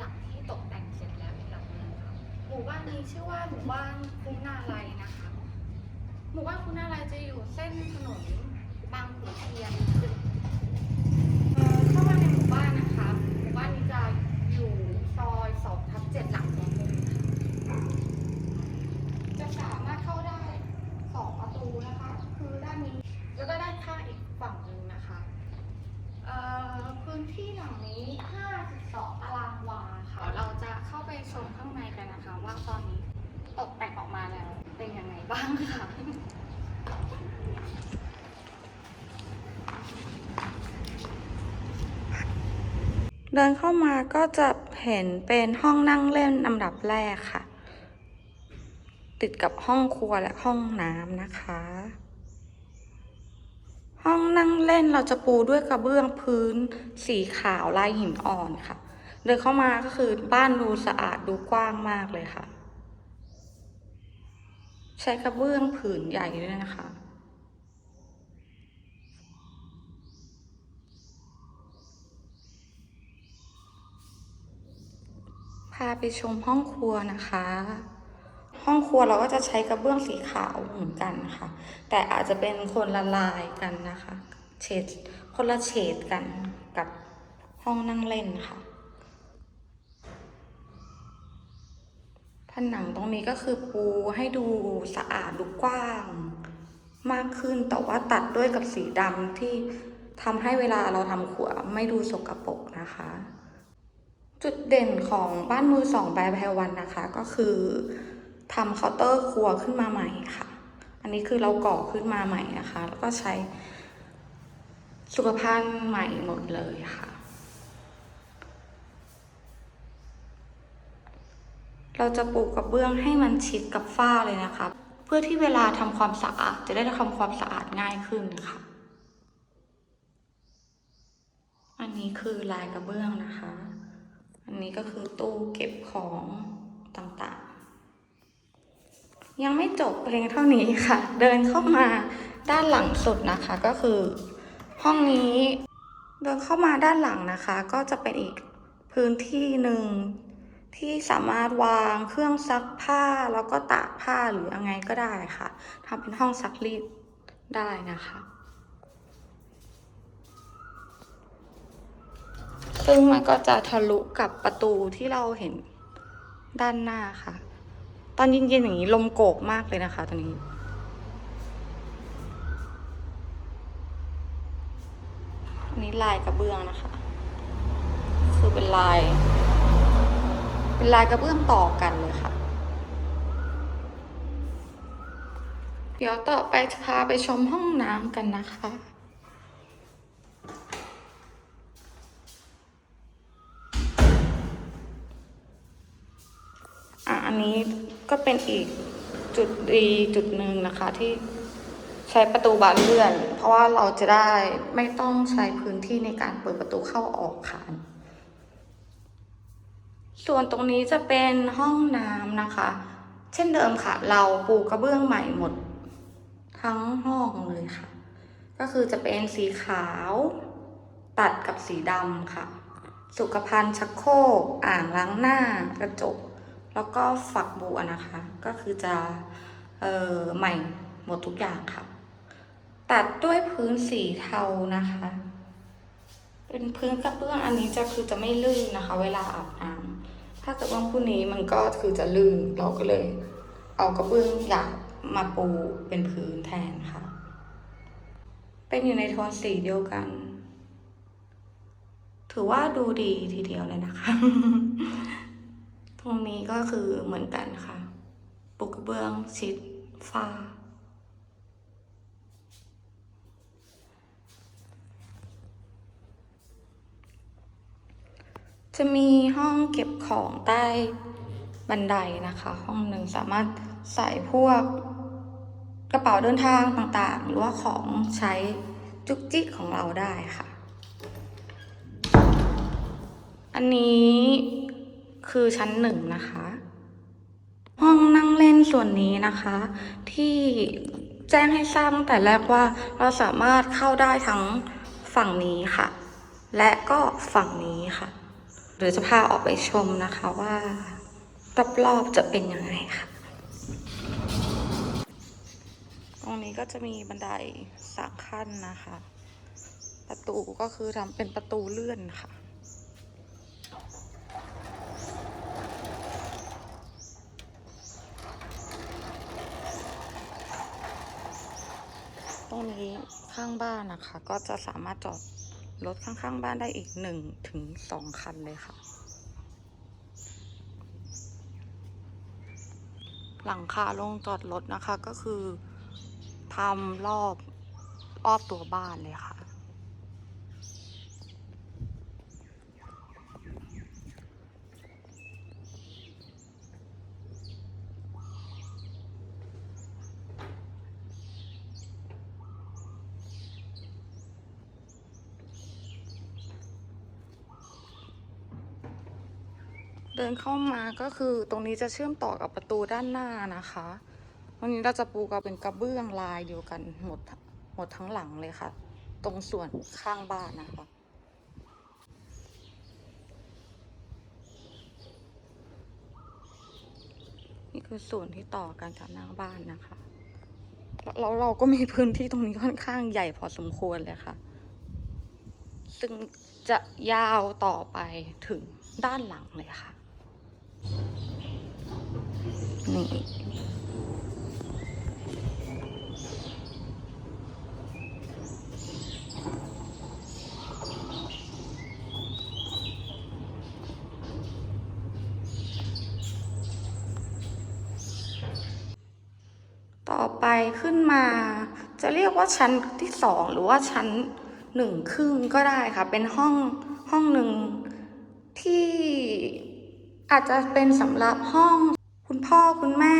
หลังที่ตกแต่งเสร็จแล้วอีกหลังหนึงค่ะหมู่บ้านนี้ชื่อว่าหมู่บ้านคุ้งนาไลนะคะ หมู่บ้านคุ้งนาไลจะอยู่เส้นถนนบางขุนเทียนเอ่อเข้ามาในหมู่บ้านนะคะ หมู่บ้านนี้จะอยู่ซอย2ทับ7หลังสองมุมค่ะจะสามารถเข้าได้สองประตูนะคะ คือด้านนี้ แล้วก็ด้านข้างอีกฝั่งหนึ่งนะคะ เอ่อพื้นที่หลังนี้ 52 ตารางวาค่ะ เราจะเข้าไปชมข้างในกันนะคะ ว่าตอนนี้ตกแต่งออกมาแล้ว เป็นยังไง บ้างค่ะ เดินเข้ามาก็จะเห็นเป็นห้องนั่งเล่นอันดับแรกค่ะ ติดกับห้องครัวและห้องน้ำนะคะ ห้องนั่งเล่นเราจะปูด้วยกระเบื้องพื้นสีขาวลายหินอ่อนค่ะ เดินเข้ามาก็คือบ้านดูสะอาดดูกว้างมากเลยค่ะ ใช้กระเบื้องผืนใหญ่ด้วยนะคะ พาไปชมห้องครัวนะคะ ห้องครัวเราก็จะใช้กระเบื้องสีขาวเหมือนกันนะคะแต่อาจจะเป็นคนละลายกันนะคะ เฉดคนละเฉดกันกับห้องนั่งเล่นค่ะ ผนังตรงนี้ก็คือปูให้ดูสะอาดดูกว้าง มากขึ้นแต่ว่าตัดด้วยกับสีดำที่ทำให้เวลาเราทำครัวไม่ดูสกปรกนะคะ จุดเด่นของบ้านมือสองแบรนด์แพรวันนะคะ ก็คือทำเคาน์เตอร์ครัวขึ้นมาใหม่ค่ะ อันนี้คือเราก่อขึ้นมาใหม่นะคะ แล้วก็ใช้สุขภัณฑ์ใหม่หมดเลยค่ะ เราจะปูกระเบื้องให้มันชิดกับฝ้าเลยนะคะ เพื่อที่เวลาทำความสะอาดจะได้ทำความสะอาดง่ายขึ้นค่ะอันนี้คือลายกระเบื้องนะคะ อันนี้ก็คือตู้เก็บของต่างๆ ยังไม่จบเพียงเท่านี้ค่ะ เดินเข้ามาด้านหลังสุดนะคะก็คือ ห้องนี้เดินเข้ามาด้านหลังนะคะ ก็จะเป็นอีกพื้นที่หนึ่ง ที่สามารถวางเครื่องซักผ้าแล้วก็ตากผ้าหรือยังไงก็ได้ค่ะทำเป็นห้องซักรีดได้นะคะ ซึ่งมันก็จะทะลุกับประตูที่เราเห็นด้านหน้าค่ะ ตอนเย็นๆอย่างนี้ลมโกกมากเลยนะคะตอนนี้อันนี้ลายกระเบื้องนะคะ คือเป็นลาย เป็นลายกระเบื้องต่อกันเลยค่ะ เดี๋ยวต่อไปจะพาไปชมห้องน้ำกันนะคะอะอันนี้ก็เป็นอีกจุดดีจุดหนึ่งนะคะที่ใช้ประตูบานเลื่อน เพราะว่าเราจะได้ไม่ต้องใช้พื้นที่ในการเปิดประตูเข้าออกค่ะ ส่วนตรงนี้จะเป็นห้องน้ำนะคะ เช่นเดิมค่ะ เราปูกระเบื้องใหม่หมด ทั้งห้องเลยค่ะ ก็คือจะเป็นสีขาว ตัดกับสีดำค่ะ สุขภัณฑ์ชักโครกอ่างล้างหน้ากระจก แล้วก็ฝักบัวนะคะ ก็คือจะเอ่อใหม่หมดทุกอย่างค่ะ ตัดด้วยพื้นสีเทานะคะ เป็นพื้นกระเบื้องอันนี้จะคือจะไม่ลื่นนะคะ เวลาอาบน้ำ ถ้าเกิดว่าพวกนี้มันก็คือจะลื่นเราก็เลย เอากระเบื้องหยาบมาปูเป็นพื้นแทนค่ะ เป็นอยู่ในโทนสีเดียวกัน ถือว่าดูดีทีเดียวเลยนะคะ ตรงนี้ก็คือเหมือนกันค่ะ ปูกระเบื้องชิดฟ้า จะมีห้องเก็บของใต้บันไดนะคะ ห้องหนึ่งสามารถใส่พวกกระเป๋าเดินทางต่างๆ หรือว่าของใช้จุกจิกของเราได้ค่ะ อันนี้คือชั้นหนึ่งนะคะ ห้องนั่งเล่นส่วนนี้นะคะ ที่แจ้งให้ทราบตั้งแต่แรกว่าเราสามารถเข้าได้ทั้งฝั่งนี้ค่ะ และก็ฝั่งนี้ค่ะ หรือจะพาออกไปชมนะคะว่ารอบๆจะเป็นยังไงค่ะ ตรงนี้ก็จะมีบันไดสามขั้นนะคะ ประตูก็คือทำเป็นประตูเลื่อนค่ะตรงนี้ข้างบ้านนะคะ ก็จะสามารถจอด รถข้างๆ บ้านได้อีกหนึ่งถึงสองคันเลยค่ะ หลังคาลงจอดรถนะคะก็คือทำรอบรอบตัวบ้านเลยค่ะ เดินเข้ามาก็คือตรงนี้จะเชื่อมต่อกับประตูด้านหน้านะคะวันนี้เราจะปูกับเป็นกระเบื้องลายเดียวกันหมดหมดทั้งหลังเลยค่ะ ตรงส่วนข้างบ้านนะคะนี่คือส่วนที่ต่อกันจากหน้าบ้านนะคะแล้วเราก็มีพื้นที่ตรงนี้ค่อนข้างใหญ่พอสมควรเลยค่ะ ซึ่งจะยาวต่อไปถึงด้านหลังเลยค่ะ นี่ต่อไปขึ้นมาจะเรียกว่าชั้นที่สองหรือว่าชั้นหนึ่งครึ่งก็ได้ค่ะ เป็นห้องห้องหนึ่งที่อาจจะเป็นสำหรับห้อง คุณพ่อคุณแม่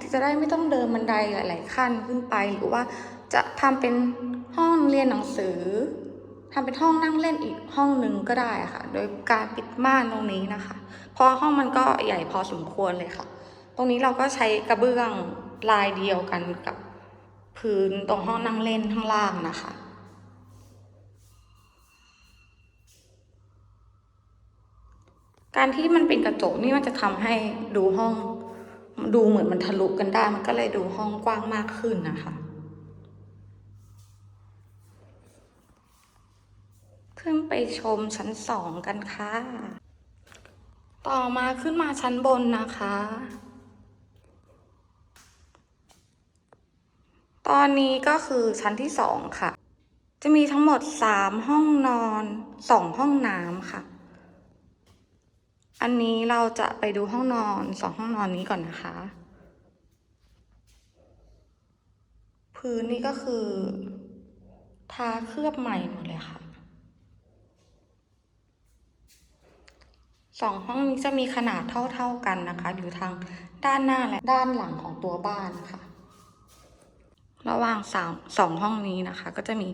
ที่จะได้ไม่ต้องเดินบันไดหลาย ๆ ขั้นขึ้นไป หรือว่าจะทำเป็นห้องเรียนหนังสือทำเป็นห้องนั่งเล่นอีกห้องหนึ่งก็ได้ค่ะ โดยการปิดม่านตรงนี้นะคะ เพราะห้องมันก็ใหญ่พอสมควรเลยค่ะ ตรงนี้เราก็ใช้กระเบื้องลายเดียวกันกับพื้นตรงห้องนั่งเล่นข้างล่างนะคะ การที่มันเป็นกระจกนี่มันจะทำให้ดูห้อง ดูเหมือนมันทะลุกันได้ มันก็เลยดูห้องกว้างมากขึ้นนะคะ ขึ้นไปชมชั้นสองกันค่ะ ต่อมาขึ้นมาชั้นบนนะคะ ตอนนี้ก็คือชั้นที่สองค่ะ จะมีทั้งหมดสามห้องนอนสองห้องน้ำค่ะ อันนี้เราจะไปดูห้องนอนสองห้องนอนนี้ก่อนนะคะ พื้นนี่ก็คือทาเคลือบใหม่หมดเลยค่ะสองห้องนี้จะมีขนาดเท่าๆกันนะคะ อยู่ทางด้านหน้าและด้านหลังของตัวบ้านค่ะ ระหว่างสามสองห้องนี้นะคะ ก็จะมี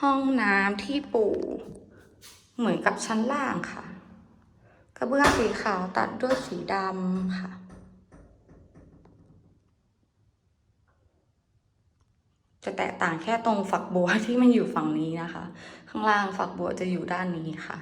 ห้องน้ำที่ปูเหมือนกับชั้นล่างค่ะ กระเบื้องสีขาวตัดด้วยสีดำค่ะ จะแตกต่างแค่ตรงฝักบัวที่มันอยู่ฝั่งนี้นะคะ ข้างล่างฝักบัวจะอยู่ด้านนี้ค่ะ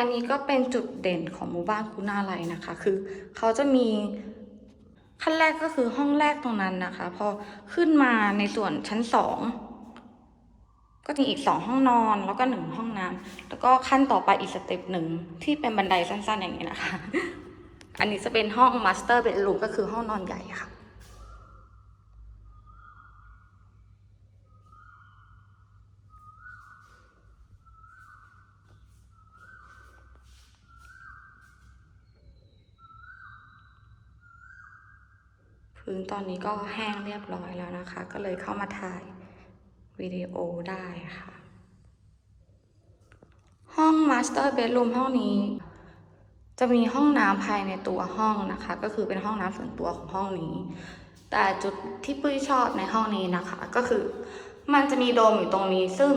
อันนี้ก็เป็นจุดเด่นของหมู่บ้านคุณาไลนะคะ คือเขาจะมีขั้นแรกก็คือห้องแรกตรงนั้นนะคะ พอขึ้นมาในส่วนชั้นสองก็จะมีอีกสองห้องนอนแล้วก็หนึ่งห้องน้ำแล้วก็ขั้นต่อไปอีกสเต็ปหนึ่งที่เป็นบันไดสั้นๆอย่างนี้นะคะ อันนี้จะเป็นห้องมาสเตอร์เบดรูมก็คือห้องนอนใหญ่ค่ะ พื้นตอนนี้ก็แห้งเรียบร้อยแล้วนะคะ ก็เลยเข้ามาถ่ายวิดีโอได้ค่ะ ห้อง Master Bedroom ห้องนี้ จะมีห้องน้ำภายในตัวห้องนะคะ ก็คือเป็นห้องน้ำส่วนตัวของห้องนี้ แต่จุดที่ปุ้ยชอบในห้องนี้นะคะ ก็คือมันจะมีโดมอยู่ตรงนี้ซึ่ง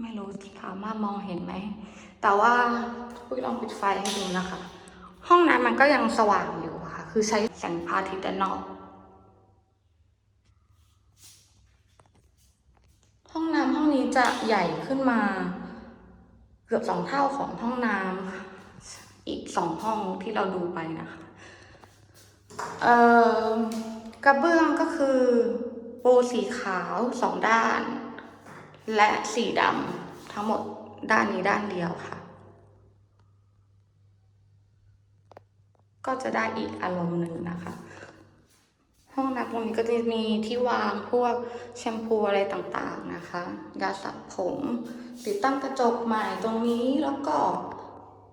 ไม่รู้สามารถมองเห็นไหม แต่ว่าปุ้ยลองปิดไฟให้ดูนะคะ ห้องน้ำมันก็ยังสว่างอยู่ คือใช้แสงพระอาทิตย์ด้านนอก ห้องน้ำห้องนี้จะใหญ่ขึ้นมาเกือบสองเท่าของห้องน้ำอีกสองห้องที่เราดูไปนะคะ เอ่อกระเบื้องก็คือปูสีขาวสองด้าน และสีดำทั้งหมดด้านนี้ด้านเดียวค่ะ ก็จะได้อีกอารมณ์หนึ่งนะคะ ห้องน้ำตรงนี้ก็จะมีที่วางพวกแชมพูอะไรต่างๆนะคะยาสระผม ติดตั้งกระจกใหม่ตรงนี้แล้วก็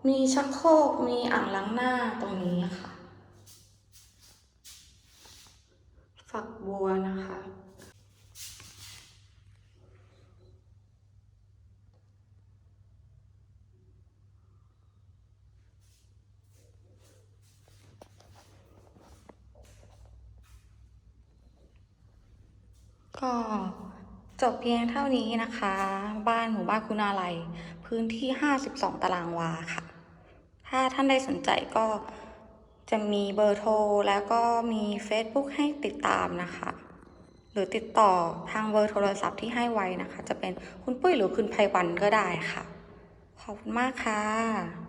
มีชักโครกมีอ่างล้างหน้าตรงนี้ค่ะ ฝักบัวนะคะ ก็จบเพียงเท่านี้นะคะ บ้านหมู่บ้านคุณาลัย พื้นที่ 52 ตารางวาค่ะ ถ้าท่านใดสนใจก็จะมีเบอร์โทรแล้วก็มี Facebook ให้ติดตามนะคะ หรือติดต่อทางเบอร์โทรศัพท์ที่ให้ไว้นะคะ จะเป็นคุณปุ้ยหรือคุณไพวันก็ได้ค่ะ ขอบคุณมากค่ะ